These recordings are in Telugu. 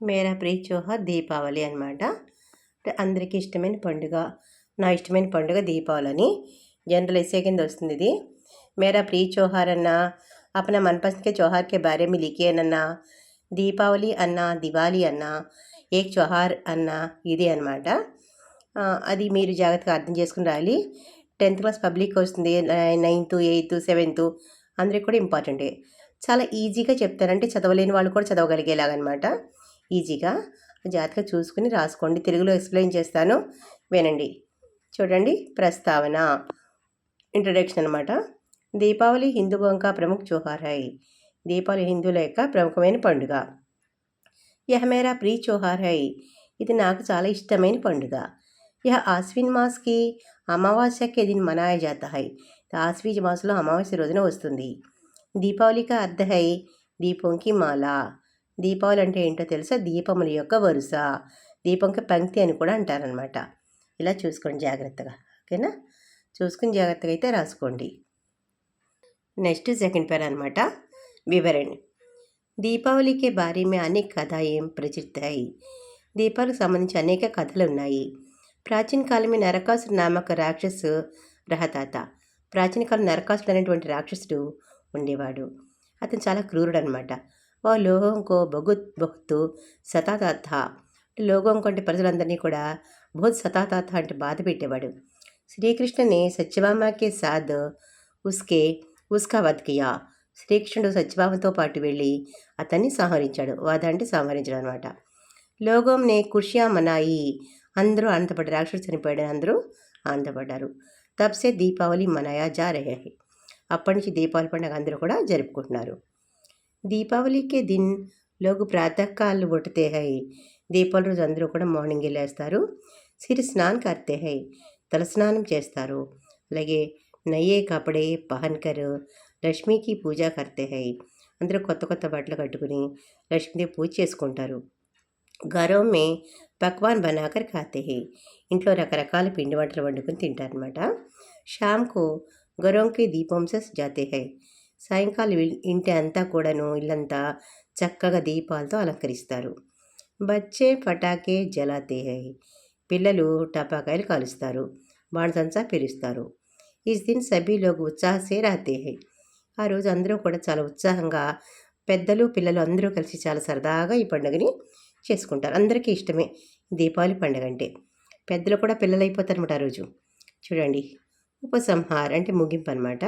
మేరా ప్రీచోహ దీపావళి అనమాట అంటే అందరికీ ఇష్టమైన పండుగ నా ఇష్టమైన పండుగ దీపావళి అని జనరల్ ఇసే కింద వస్తుంది ఇది. మేరా ప్రీ చోహార్ అన్న అపన మన్పస్కే చోహార్కే భార్య కే బారే మీ లిఖేనన్న దీపావళి అన్న దివాళీ అన్న ఏక్ చోహార్ అన్న ఇది అనమాట అది మీరు జాగ్రత్తగా అర్థం చేసుకుని రాయాలి. టెన్త్ క్లాస్ పబ్లిక్ వస్తుంది నైన్త్ ఎయిత్ సెవెంత్ అందరికి కూడా ఇంపార్టెంటే. చాలా ఈజీగా చెప్తారంటే చదవలేని వాళ్ళు కూడా చదవగలిగేలాగనమాట ఈజీగా జాగ్రత్తగా చూసుకుని రాసుకోండి. తెలుగులో ఎక్స్ప్లెయిన్ చేస్తాను. వినండి. చూడండి. ప్రస్తావన. ఇంట్రడక్షన్ అనమాట దీపావళి హిందువుల యొక్క ప్రముఖ చోహార్ హై దీపావళి హిందువుల యొక్క ప్రముఖమైన పండుగ. యహ మేరా ప్రీ చోహార్ హై ఇది నాకు చాలా ఇష్టమైన పండుగ. యహ ఆశ్విన్ మాస్కి అమావాస్యకి దిన్ మనాయ జాత హై ఆశ్వీజ్ మాసంలో అమావాస్య రోజున వస్తుంది. దీపావళికి అర్ధ. హై దీపంకి మాల. దీపావళి అంటే ఏంటో తెలుసా? దీపముల యొక్క వరుస. దీపంకి పంక్తి అని కూడా అంటారనమాట ఇలా చూసుకోండి జాగ్రత్తగా. ఓకేనా? చూసుకుని జాగ్రత్తగా అయితే రాసుకోండి. నెక్స్ట్ సెకండ్ పేర్ అనమాట వివరణ్. దీపావళికి బారీ మే అనేక కథ ఏం ప్రచురితాయి. దీపాలకు సంబంధించి అనేక కథలు ఉన్నాయి. ప్రాచీన కాలమే నరకాసుడు నామక రాక్షసు రహతాత ప్రాచీన కాలం నరకాసుడు అనేటువంటి రాక్షసుడు ఉండేవాడు. అతను చాలా క్రూరుడు అనమాట వా లోహంకో బహుత్ బహుత్ సతాతాత లోగం కంటే ప్రజలందరినీ కూడా బహుత్ సతాతాత అంటే బాధ పెట్టేవాడు. శ్రీకృష్ణుని సత్యభామకి సాద్ ఉస్కే ఉస్కా వద్కియా శ్రీకృష్ణుడు సత్యభామతో పాటు వెళ్ళి అతన్ని సంహరించాడు. వాద అంటే సంహరించడం అనమాట లోగంని కుషియా మనాయి. అందరూ ఆనందపడ్డారు. రాక్షసుడు చనిపోయాడని అందరూ ఆనందపడ్డారు. తప్సే దీపావళి మనాయా జా రహే అప్పటి నుంచి దీపావళి పండుగ అందరూ కూడా జరుపుకుంటున్నారు. దీపావళికే దిన్ లోగు ప్రాతకాలు ఉठते హై. దీపావళి రోజు అందరూ కూడా మార్నింగ్ వెళ్ళేస్తారు సిరి స్నాన్ కర్తే హై. తలస్నానం చేస్తారు. అలాగే నయ్యే కపడే పహన్కర్ లక్ష్మీకి పూజ కర్తే హై. అందరూ కొత్త కొత్త బట్టలు కట్టుకుని లక్ష్మీదేవి పూజ చేసుకుంటారు. గర్వమే పక్వాన్ బనాకర్ ఖాతే హై. ఇంట్లో రకరకాల పిండి వంటలు వండుకొని తింటారనమాట షామ్కు గరంకి దీపం సస్ జాతే హై. సాయంకాలం ఇంటి అంతా కూడాను ఇల్లంతా చక్కగా దీపాలతో అలంకరిస్తారు. బచ్చే పటాకే జలాతే హై. పిల్లలు టపాకాయలు కాలుస్తారు. బాణసంచా పిలుస్తారు. ఈ దిన్ సభ్యులకు ఉత్సాహసే ఉత్సాహ రాతే హై. ఆ రోజు అందరూ కూడా చాలా ఉత్సాహంగా పెద్దలు పిల్లలు అందరూ కలిసి చాలా సరదాగా ఈ పండుగని చేసుకుంటారు. అందరికీ ఇష్టమే దీపావళి పండుగ అంటే. పెద్దలు కూడా పిల్లలు అయిపోతారన్నమాట ఆ రోజు. చూడండి. ఉపసంహార్ అంటే ముగింపు అనమాట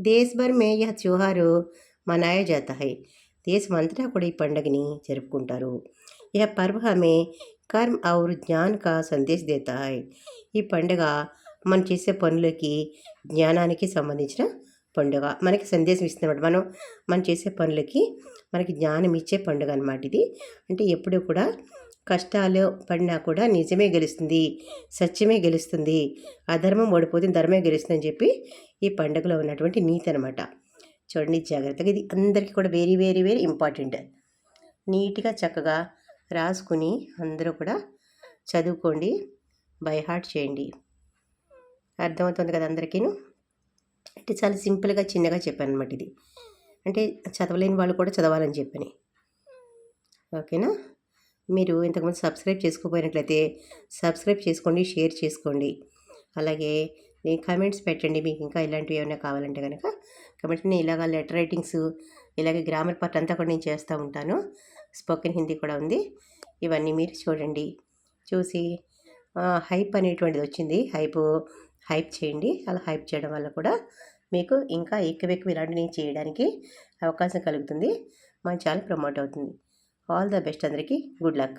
దేశ్ భర్ మే యహ త్యోహారు మనాయా జాతా హై. దేశమంతటా కూడా ఈ పండుగని జరుపుకుంటారు. యహ పర్వ హమే కర్మ ఔర్ జ్ఞాన్ కా సందేశ్ దేతా హై. ఈ పండుగ మనం చేసే పనులకి జ్ఞానానికి సంబంధించిన పండుగ. మనకి సందేశం ఇస్తున్నమాట. మనం మనం చేసే పనులకి మనకి జ్ఞానం ఇచ్చే పండుగ అనమాట ఇది. అంటే ఎప్పుడూ కూడా కష్టాలు పడినా కూడా నిజమే గెలుస్తుంది సత్యమే గెలుస్తుంది అధర్మం ఓడిపోతుంది ధర్మే గెలుస్తుంది అని చెప్పి ఈ పండుగలో ఉన్నటువంటి నీతి అనమాట చూడండి జాగ్రత్తగా ఇది అందరికీ కూడా వెరీ వెరీ వెరీ ఇంపార్టెంట్ నీట్గా చక్కగా రాసుకుని అందరూ కూడా చదువుకోండి బై హార్ట్ చేయండి. అర్థమవుతుంది కదా అందరికీను? అంటే చాలా సింపుల్గా చిన్నగా చెప్పాను అనమాట ఇది. అంటే చదవలేని వాళ్ళు కూడా చదవాలని చెప్పని. ఓకేనా? మీరు ఇంతకుముందు సబ్స్క్రైబ్ చేసుకోపోయినట్లయితే సబ్స్క్రైబ్ చేసుకోండి షేర్ చేసుకోండి. అలాగే నేను కమెంట్స్ పెట్టండి మీకు ఇంకా ఇలాంటివి ఏమైనా కావాలంటే కనుక కమెంట్స్ నేను ఇలాగ లెటర్ రైటింగ్స్ ఇలాగే గ్రామర్ పార్ట్ అంతా కూడా నేను చేస్తూ ఉంటాను. స్పోకెన్ హిందీ కూడా ఉంది. ఇవన్నీ మీరు చూడండి. చూసి హైప్ అనేటువంటిది వచ్చింది. హైప్ హైప్ చేయండి. అలా హైప్ చేయడం వల్ల కూడా మీకు ఇంకా ఎక్కువ ఎక్కువ ఇలాంటివి చేయడానికి అవకాశం కలుగుతుంది. మన ఛానల్ ప్రమోట్ అవుతుంది. ఆల్ ద బెస్ట్ అందరికీ గుడ్ లక్